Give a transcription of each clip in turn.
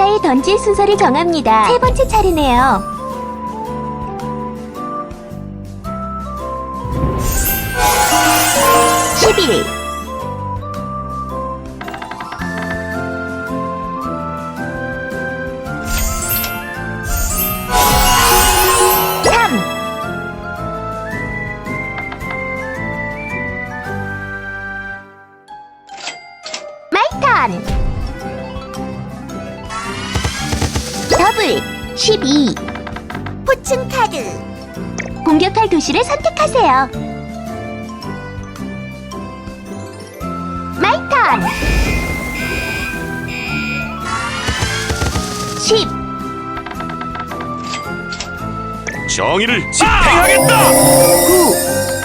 주사위 던질 순서를 정합니다. 세 번째 차례네요. 십일 삼 마이 턴 더블 12 포춘 카드. 공격할 도시를 선택하세요. 마이 턴. 10 정의를 집행하겠다. 9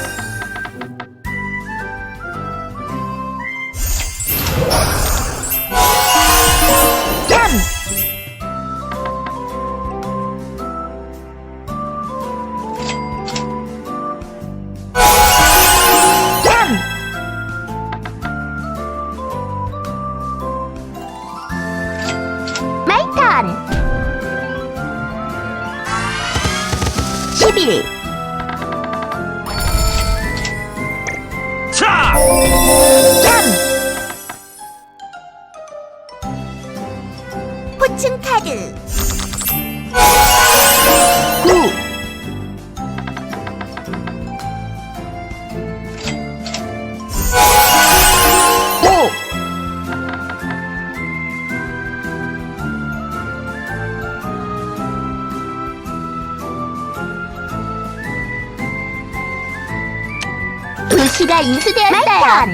도시가 인수되었어요.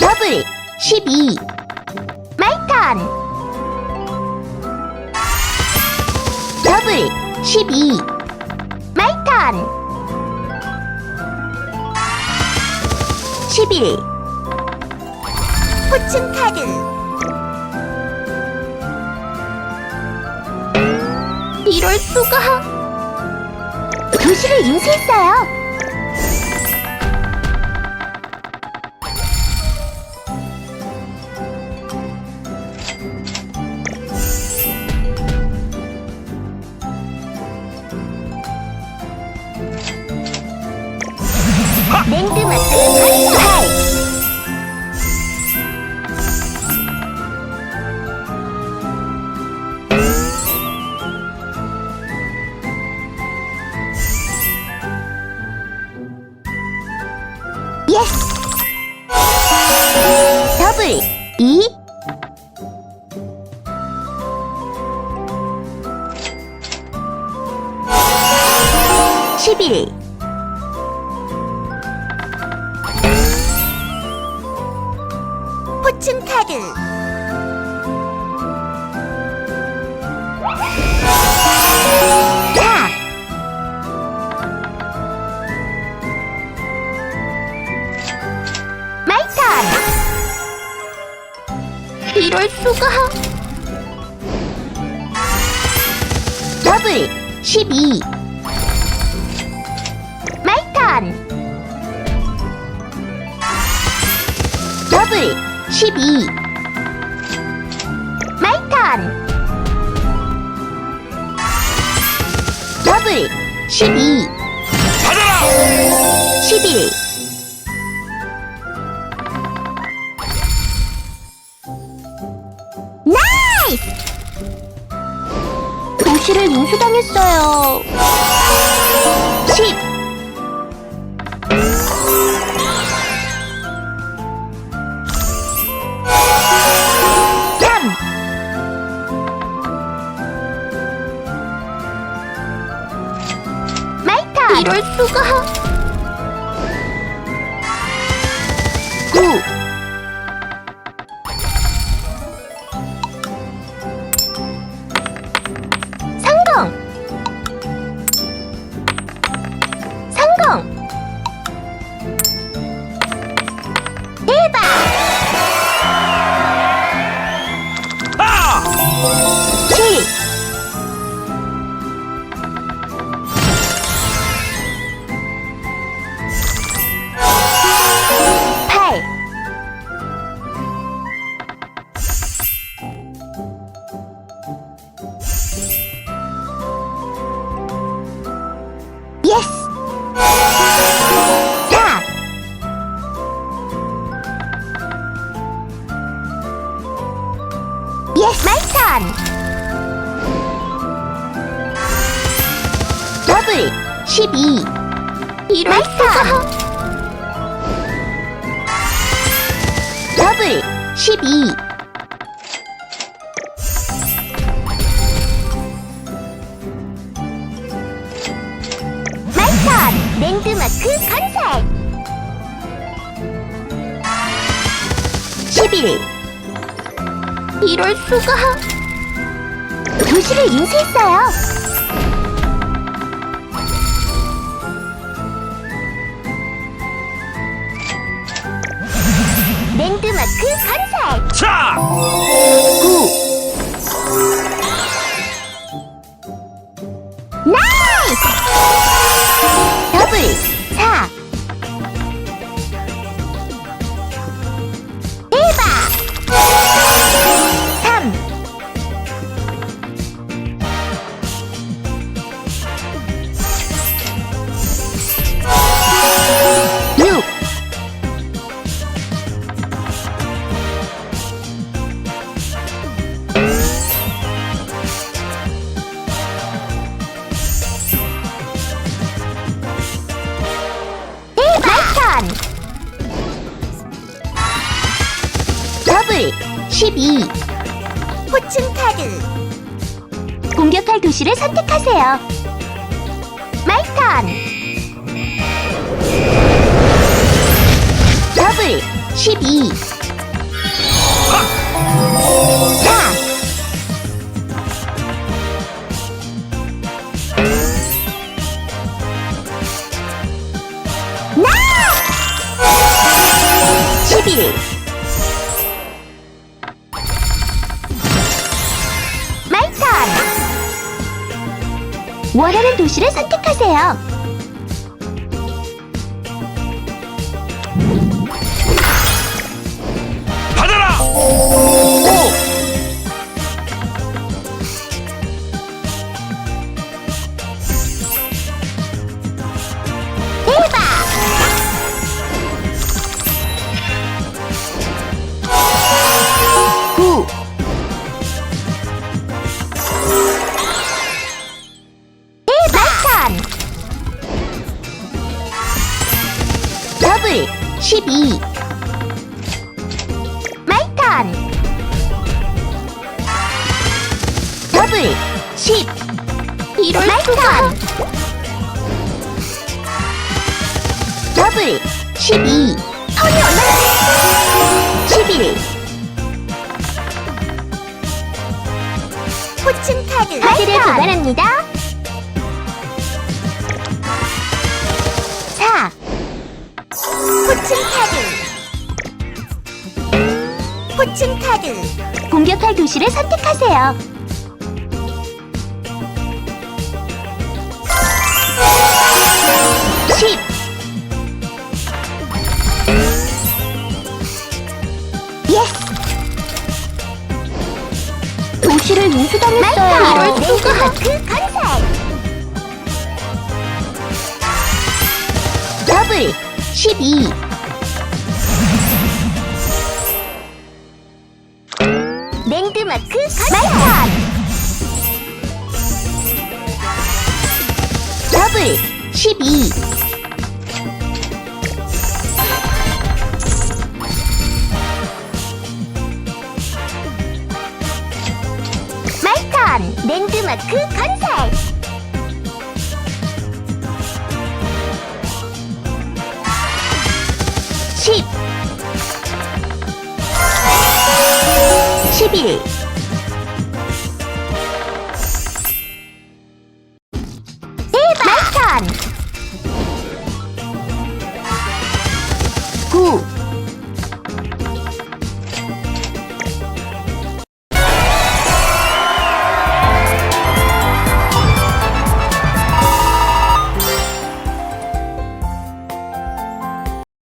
더블 12 마이턴. 더블 12 마이턴. 11 포춘 카드. 이럴 수가 도시를 인수했어요 11 포춘 카드. 자 마이턴! 이럴 수가? 더블 12 더블 12 마이 턴. 더블 12 받아라. 11 나이스! 도시를 인수당했어요. 10 이럴 수가? 9 12 이럴 수가 더블 12 마이턴 랜드마크 건설 11 이럴 수가 도시를 인수했어요 랜드마크 건설 자! 9 12 포춘 카드. 공격할 도시를 선택하세요. 마이 턴. 더블 12 4 11 원하는 도시를 선택하세요 10 이럴 마이턴 더블 12 턴이 얼마나 11 포춘 카드. 카드를 보관합니다. 4 포춘 카드. 포춘 카드. 공격할 도시를 선택하세요. 도시를 인수당했어요. 이럴 수가. 그 더블 12 랜드마크 마이턴 더블 12 랜드마크 건설! 10 11 대박 마이턴